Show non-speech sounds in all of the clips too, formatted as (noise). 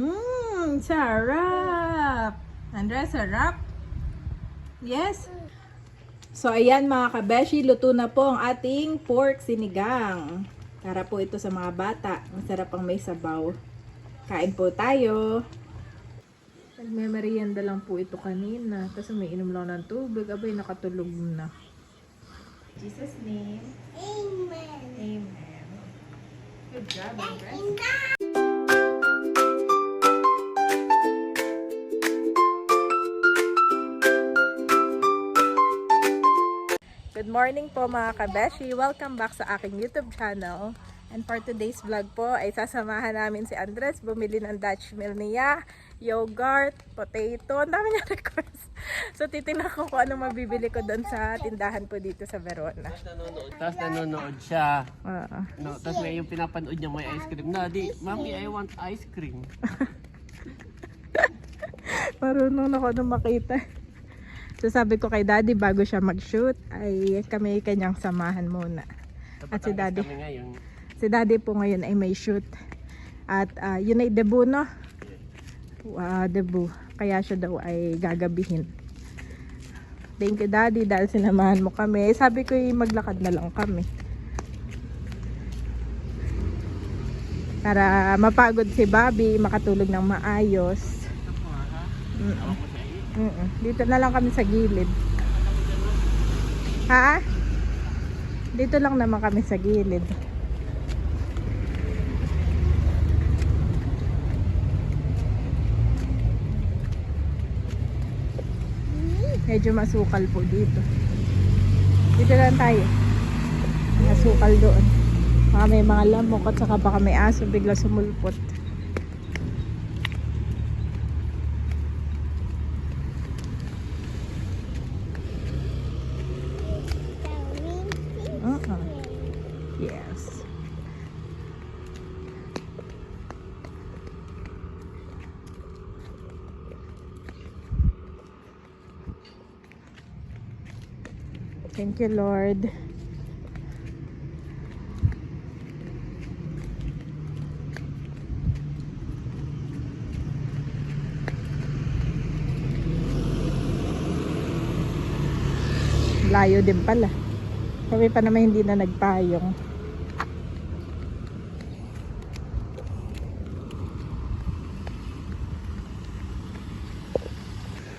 Mmm, sarap. Andres, sarap. Yes. So, ayan mga kabeshi, luto na po ang ating pork sinigang. Para po ito sa mga bata. Masarap ang may sabaw. Kain po tayo. May merienda lang po ito kanina. Tapos may inom lang ng tubig. Abay, nakatulog na. Jesus name. Amen. Amen. Good job, Andres. Good morning po mga kabeshi. Welcome back sa aking YouTube channel. And for today's vlog po ay sasamahan namin si Andres bumili ng Dutch meal niya, yogurt, potato, ang dami niya (laughs) request. So titingnan ko kung anong mabibili ko doon sa tindahan po dito sa Verona. nanonood. Tapos nanonood siya. Oo. No, tapos may yung pinapanood niya may ice cream. Na, di, Mami, I want ice cream. (laughs) Marunong ako nung makita. So sabi ko kay daddy bago siya mag-shoot ay kami kanyang samahan muna. At si daddy. Si daddy po ngayon ay may shoot. At ah, yun ay debut no? Wow, debut. Kaya siya daw ay gagabihin. Thank you daddy dahil sinamahan mo kami. Sabi ko ay maglakad na lang kami. Para mapagod si Bobby, makatulog ng maayos. Mm-mm. Mm-mm. Dito na lang kami sa gilid. Ha? Dito lang naman kami sa gilid. Medyo masukal po dito. Dito lang tayo. Masukal doon. Baka may mga lamok at saka baka may aso bigla sumulpot. Uh-uh. Yes. Thank you, Lord. Layo din pala. Kami pa naman hindi na nagpayong.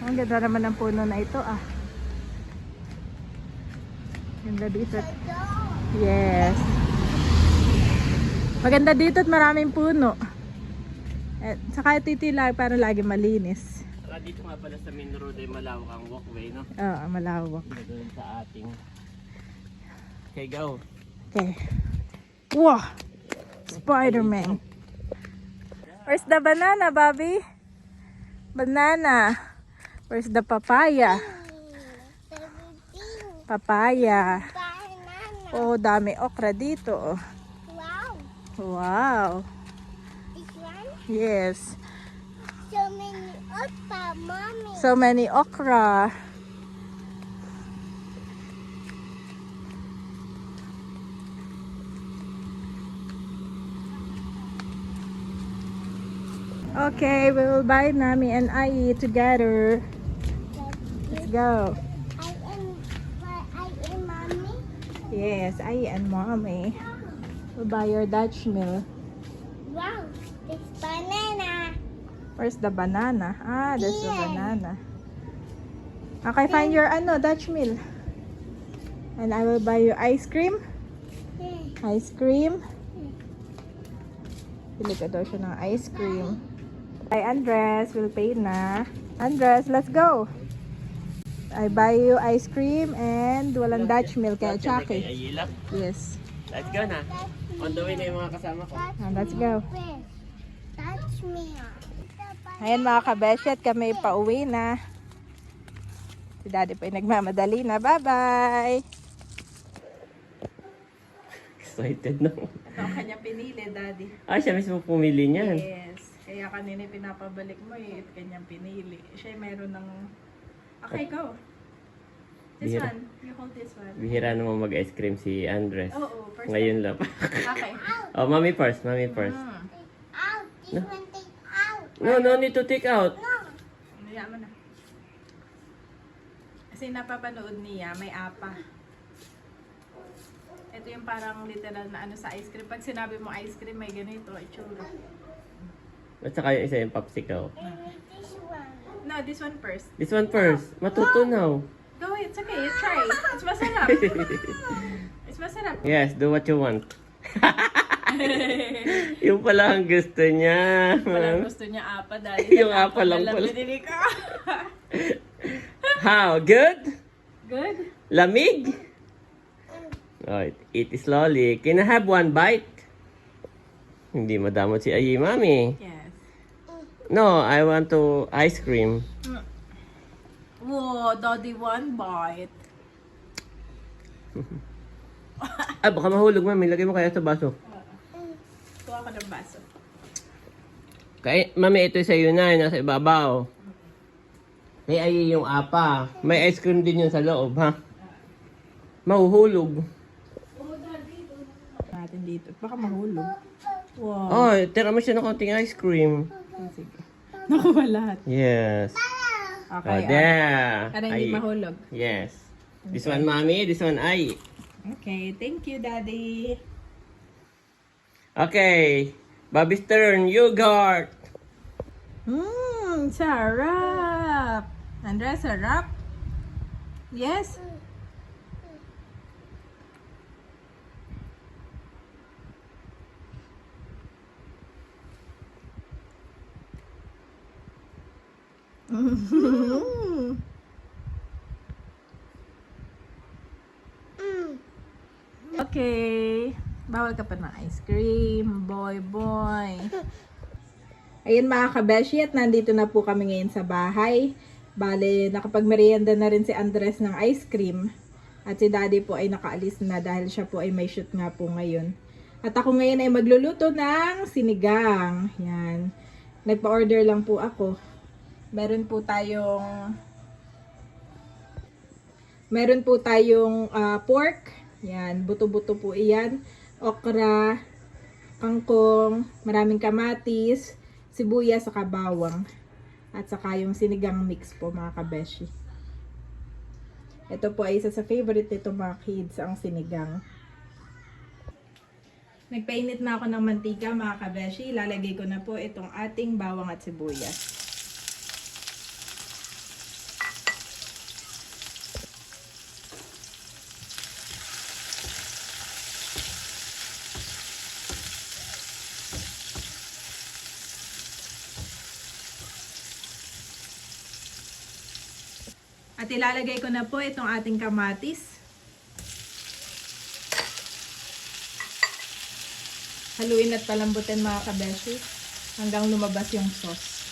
Ang ganda naman ng puno na ito ah. Ganda dito. Yes. Maganda dito at maraming puno. Eh, saka ito itila para lagi malinis. Saka dito nga pala sa main road ay malawak ang walkway, no? Oo, malawak. Doon sa ating... Okay, go. Okay. Wow! Spider-Man. Where's the banana, Bobby? Banana. Where's the papaya? Papaya. Oh, dami okra dito. oh. Wow. Wow. This one. Yes. So many okra, mommy. So many okra. Okay, we will buy Nami and I together. Let's go. Yes, I and mommy. We'll buy your Dutch meal. Wow. This banana. Where's the banana? Ah, there's the Here. banana. Okay, find your ano, Dutch meal. And I will buy you ice cream. Ice cream. Pili ka daw siya ng ice cream. Hi, Andres. We'll pay na. Andres, let's go. I buy you ice cream and walang Dutch milk kaya Kay Chucky. Yes. Let's go na. On the way na yung mga kasama ko. Ah, let's go. Touch me. Ayan mga kabeshi at kami pauwi na. Si daddy po ay nagmamadali na. Bye-bye! Excited na. Ito ang kanya pinili, daddy. Ah, siya mismo pumili niyan. Yes. Kaya kanina pinapabalik mo eh, at kanyang pinili. Siya meron ng... Okay, go. This Bihira. one. You hold this one. Bihira naman mag-ice cream si Andres. Oo, first Ngayon lang. (laughs) Okay. oh, mommy first, mommy first. Mm. Out. This one take out. No, no need to take out. Niya mo na. Kasi napapanood niya, may apa. Ito yung parang literal na ano sa ice cream. Pag sinabi mo ice cream, may ganito, itsura. At saka yung isa yung popsicle. One. No, this one first. This one first. Matutunaw. Go, it's okay. You try. It's masarap. (laughs) It's masarap. Yes, do what you want. (laughs) yung pala ang gusto niya. Walang gusto niya apa dahil (laughs) Yung apa lang pala. binili ko. How? Good? Good? Lamig? Alright, eat slowly. Can I have one bite? Hindi madamot si Ayi, Mami. Yes. No, I want to ice cream. Whoa, daddy one bite. (laughs) Ah, baka mahulog, Mami. Lagay mo kaya sa baso. Kuha ko ng baso. Kay, Mami, ito sa iyo na. Nasa ibabaw. Kay Ayi yung apa. May ice cream din yun sa loob, ha? Mahuhulog. Natin dito. Baka mahulog. Wow. Oh, tira mo siya ng konting ice cream. Ah, Sige. (laughs) Nakuha lahat. Yes. Okay. Oh, ah. there. Para hindi Ayi. mahulog. Yes. This one, Mami. This one, Ayi. Okay. Thank you, Daddy. Okay. Bobby's turn. Yogurt. Mmm, sarap. Andra, sarap. Yes. Mm. Okay. Bawal ka pa ng ice cream. Boy, boy. Ayun mga kabeshi at nandito na po kami ngayon sa bahay. Bale, nakapagmerienda na rin si Andres ng ice cream. At si daddy po ay nakaalis na dahil siya po ay may shoot nga po ngayon. At ako ngayon ay magluluto ng sinigang. Yan. Nagpa-order lang po ako. Meron po tayong Meron po tayong ah, pork. Yan, buto-buto po iyan. Okra, kangkong, maraming kamatis, sibuyas, saka bawang. At saka yung sinigang mix po mga kabeshi. Ito po ay isa sa favorite nito mga kids, ang sinigang. Nagpainit na ako ng mantika mga kabeshi. Ilalagay ko na po itong ating bawang at sibuyas. At ilalagay ko na po itong ating kamatis. Haluin at palambutin mga kabeshi hanggang lumabas yung sauce.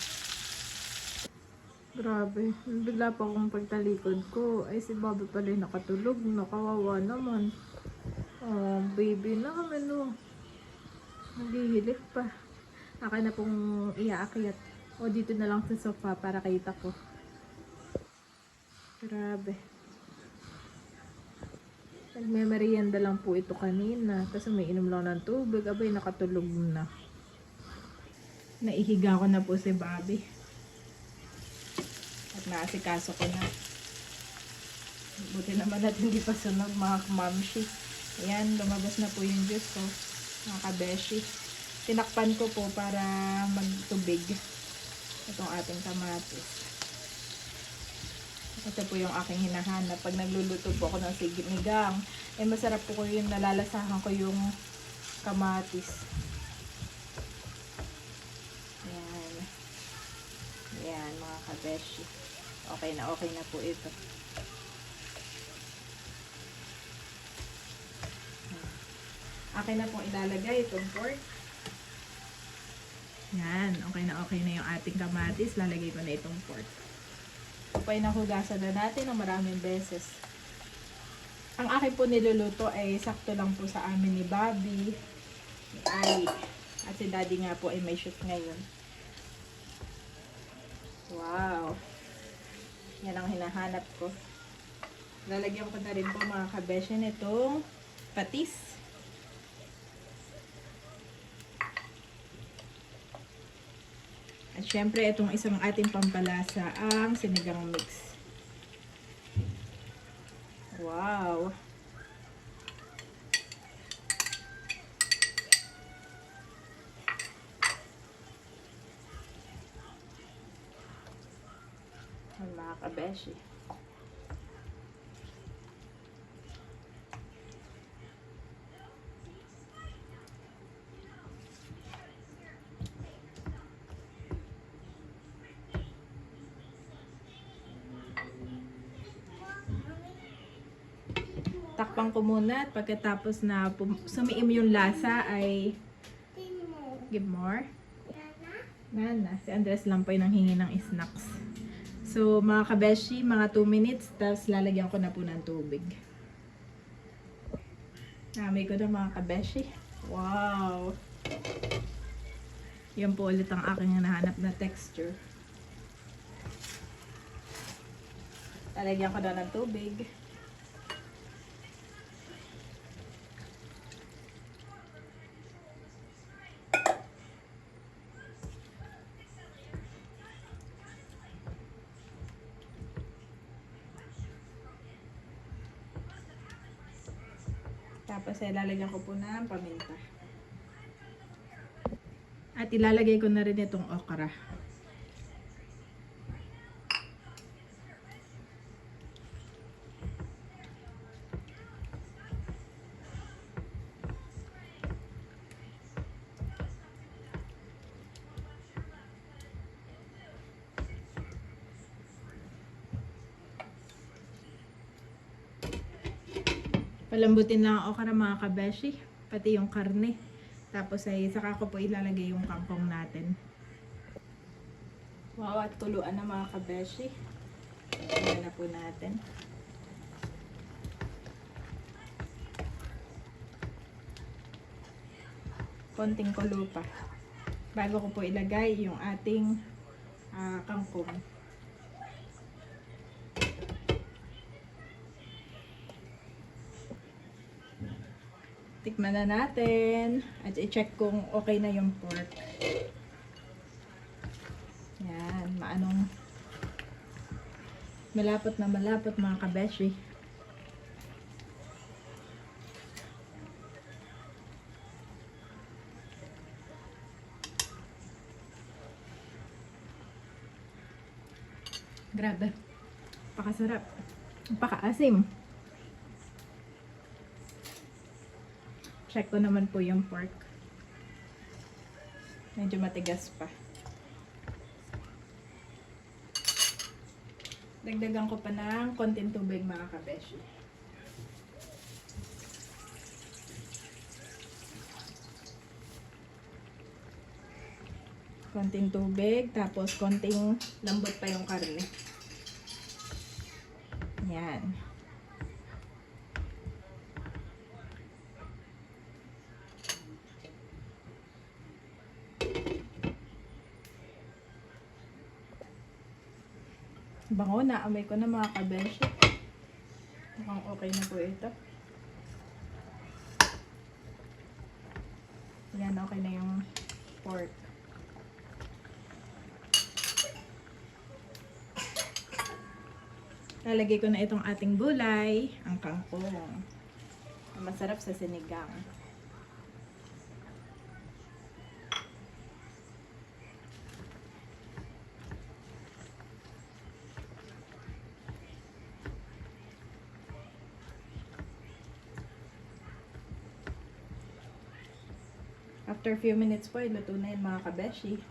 Grabe, bigla pa akong pagtalikod ko. Ay si Bobby pala yung nakatulog. Nakawawa naman. Oh, baby namin oh. Naghihilip pa. Akin na pong iaakyat. O dito na lang sa sofa para kita ko. Grabe. Nagme-merienda lang po ito kanina. Kasi may inom lang ng tubig. Abay, nakatulog na. Naihiga ko na po si Bobby. At naasikaso ko na. Buti naman at hindi pa sunog mga kamamshi. Ayan, lumabas na po yung juice ko. Mga kabeshi. Tinakpan ko po para magtubig. Itong ating kamatis. Ito po yung aking hinahanap. Pag nagluluto po ako ng sinigang, eh masarap po ko yung nalalasahan ko yung kamatis. Ayan. Ayan, mga kabeshi. Okay na, okay na po ito. Akin na pong ilalagay itong pork. Yan, okay na okay na yung ating kamatis. Lalagay ko na itong pork. Kapay na hugasan na natin ng maraming beses. Ang akin po niluluto ay sakto lang po sa amin ni Bobby, ni Ali, at si Daddy nga po ay may shoot ngayon. Wow! Yan ang hinahanap ko. Lalagyan ko na rin po mga kabesya nitong patis. At syempre, itong isang ating pampalasa, ang sinigang mix. Wow! Mga kabeshi. Takpan ko muna at pagkatapos na sumiim yung lasa ay give more. Nana? Si Andres lang po yung nanghingi ng snacks. So, mga kabeshi, mga 2 minutes, tapos lalagyan ko na po ng tubig. Namay ko na mga kabeshi. Wow! Yan po ulit ang aking nahanap na texture. Lalagyan ko na ng tubig. Tapos ay lalagyan ko po ng paminta. At ilalagay ko na rin itong okra. Palambutin lang ang okra mga kabeshi, pati yung karne. Tapos ay saka ko po ilalagay yung kangkong natin. Wow, at tuluan na mga kabeshi. Ayan na po natin. Konting kulo pa. Bago ko po ilagay yung ating ah, kangkong. Tikman na natin. At i-check kung okay na yung pork. Yan, maanong malapot na malapot mga kabeshi. Grabe. Pakasarap. Pakaasim. Check ko naman po yung pork. Medyo matigas pa. Dagdagan ko pa ng konting tubig mga kabeshi. Konting tubig, tapos konting lambot pa yung karne. Yan. Bango na, amoy ko na mga kabeshi. Mukhang okay na po ito. Yan, okay na yung pork. Lalagay ko na itong ating gulay, ang kangkong. Ang Masarap sa sinigang. After few minutes po, ay luto na yun mga kabeshi.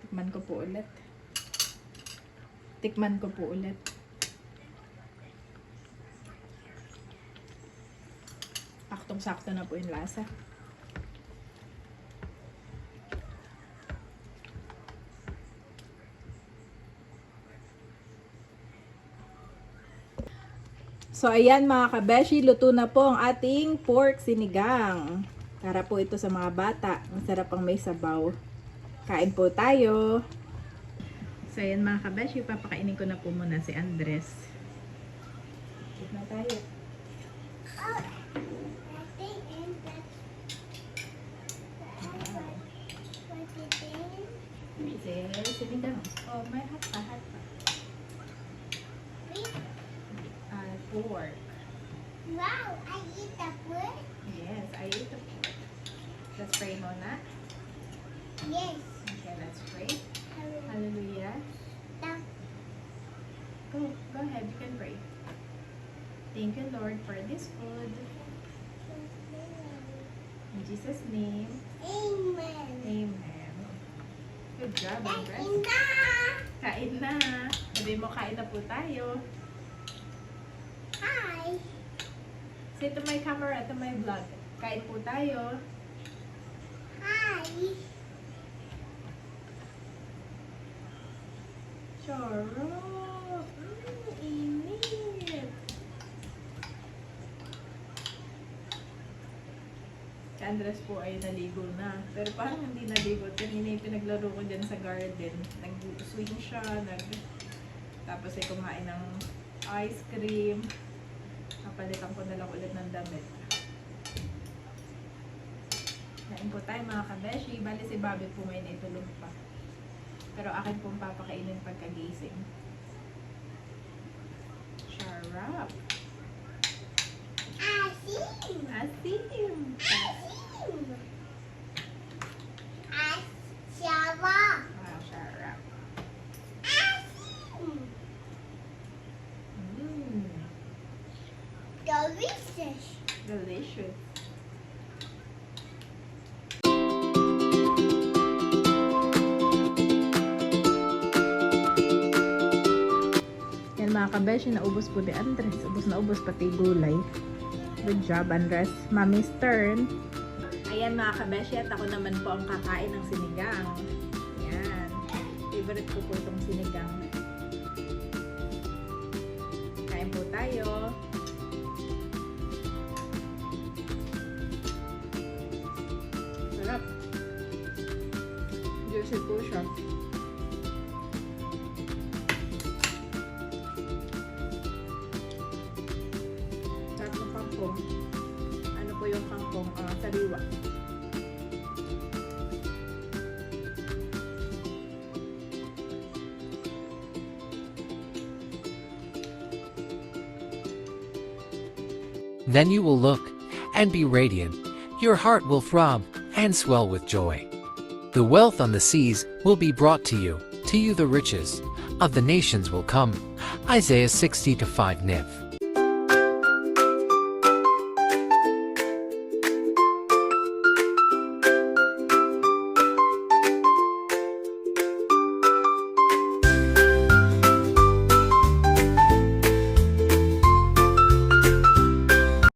Tikman ko po ulit. Tikman ko po ulit. Aktong-sakto na po yung lasa. So, ayan mga kabeshi, luto na po ang ating pork sinigang. Para po ito sa mga bata. Masarap ang may sabaw. Kain po tayo. So, ayan mga kabeshi, papakainin ko na po muna si Andres. Eat na tayo. Oh, sinigang. Oh, may hot pa, hot pa. Beef. Uh, pork. Wow, I eat the food. Yes, I ate the pork. Let's pray muna. Yes. Okay, let's pray. Hallelujah. Go, go ahead, you can pray. Thank you, Lord, for this food. In Jesus' name, Amen. Amen. Good job, Andres. enough. Kain na. Sabi mo, kain na po tayo. Hi. Say to my camera, to my vlog. Kain po tayo. Charot! Mm, init! Si Andres po ay naligo na. Pero parang hindi naligo. Kanina yung pinaglaro ko dyan sa garden. Nag-swing siya. Nag... Tapos ay kumain ng ice cream. Napalitan ko na lang ulit ng damit. Kain po tayo mga kabeshi. Bali si Bobby po may naitulog pa. Pero akin pong papakainin pagkagising. Charap. Asim. Asim. Asim. Asyaba. Wow, charap. Asim. Mmm. Delicious. Delicious. Kabeshi, naubos po ni Andres. Ubus na ubos pati gulay. Good job, Andres. Mommy's turn. Ayan mga kabeshi, at ako naman po ang kakain ng sinigang. Yan. Favorite ko po itong sinigang. Kain po tayo. Then you will look and be radiant. Your heart will throb and swell with joy. The wealth on the seas will be brought to you. To you the riches of the nations will come. Isaiah 60 to 5 Nif.